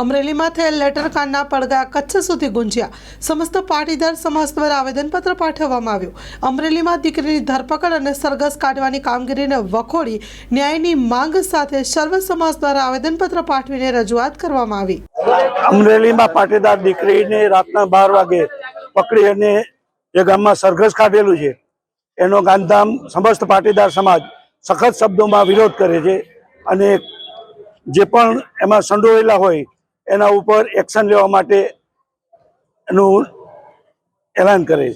અમરેલીમાં થયેલ લેટરકાંડના પડદા કચ્છ સુધી ગુંજ્યા. સમસ્ત પાટીદાર સમાજ દ્વારા આવેદનપત્ર પાઠવવામાં આવ્યું. અમરેલીમાં દીકરીની ધરપકડ અને સરઘસ કાઢવાની કામગીરીને વખોડી ન્યાયની માંગ સાથે સર્વ સમાજ દ્વારા આવેદનપત્ર પાઠવીને રજૂઆત કરવામાં આવી. અમરેલીમાં પાટીદાર દીકરીને રાતના બાર વાગે પકડી અને જે ગામમાં સરઘસ કાઢેલું છે, એનો ગાંધીધામ સમસ્ત પાટીદાર સમાજ સખત શબ્દોમાં વિરોધ કરે છે અને જે પણ એમાં સંડોવેલા હોય એના ઉપર એક્શન લેવા માટે એનું એલાન કરે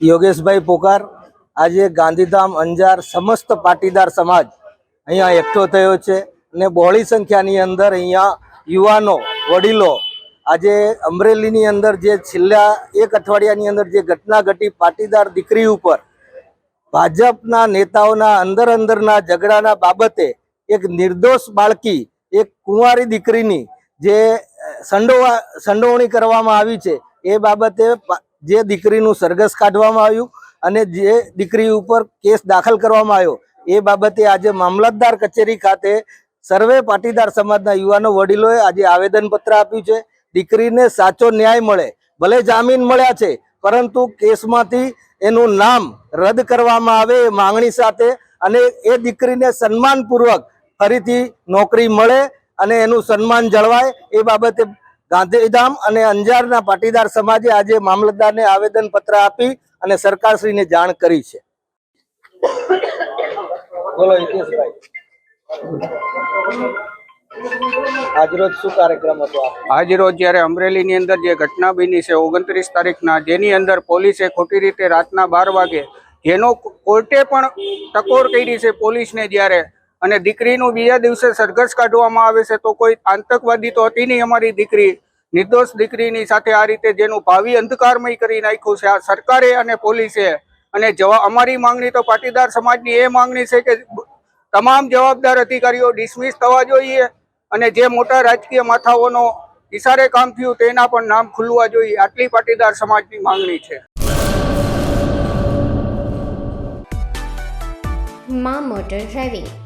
યોગેશભાઈ પોકાર, આજે ગાંધીધામ અંજાર સમસ્ત પાટીદાર સમાજ અહીંયા એકઠો થયો છે અને બહોળી સંખ્યાની અંદર અહીંયા યુવાનો, વડીલો, આજે અમરેલીની અંદર જે છેલ્લા એક અઠવાડિયાની અંદર જે ઘટના ઘટી પાટીદાર દીકરી ઉપર, ભાજપના નેતાઓના અંદર અંદરના ઝઘડાના બાબતે એક નિર્દોષ બાળકી એક કુંવારી દીકરીની જે સંડોવા, સંડોવણી કરવામાં આવી છે, એ બાબતે જે દીકરીનું સરઘસ કાઢવામાં આવ્યું અને જે દીકરી ઉપર કેસ દાખલ કરવામાં આવ્યો, એ બાબતે આજે મામલતદાર કચેરી ખાતે સર્વે પાટીદાર સમાજના યુવાનો વડીલોએ આજે આવેદનપત્ર આપ્યું છે, દીકરીને સાચો ન્યાય મળે, ભલે જામીન મળ્યા છે, પરંતુ કેસમાંથી એનું નામ રદ કરવામાં આવે એ માંગણી સાથે અને એ દીકરીને સન્માનપૂર્વક ફરીથી નોકરી મળે અને એનું સન્માન જળવાય એ બાબતે ગાંધીધામ અને અંજારના પાટીદાર સમાજે આજે મામલતદારને આવેદન પત્ર આપી અને સરકારશ્રીને જાણ કરી છે બોલો આજરોજ શું કાર્યક્રમ હતો આ? જ્યારે અમરેલીની અંદર જે ઘટના બની છે, ઓગણત્રીસ તારીખના, જેની અંદર પોલીસે ખોટી રીતે રાતના બાર વાગે જેનો કોર્ટે પણ ટકોર કરી છે પોલીસને જ્યારે અને દીકરીનું બીજા દિવસે સરઘસ કાઢવામાં આવે છે તો કોઈ આતંકવાદી તો હતી નહીં અમારી દીકરી. નિર્દોષ દીકરીની સાથે આ રીતે જેનું ભાવિ અંધકારમય કરી નાખ્યું છે. આ સરકારે અને પોલીસે. અને જવા, અમારી માંગણી તો પાટીદાર સમાજની એ માંગણી છે કે તમામ જવાબદાર અધિકારીઓ ડિસમિસ થવા જોઈએ અને જે મોટા રાજકીય માથાઓનો ઇશારે કામ થયું તેના પણ નામ ખુલવા જોઈએ. આટલી પાટીદાર સમાજની માંગણી છે. માં motor driving.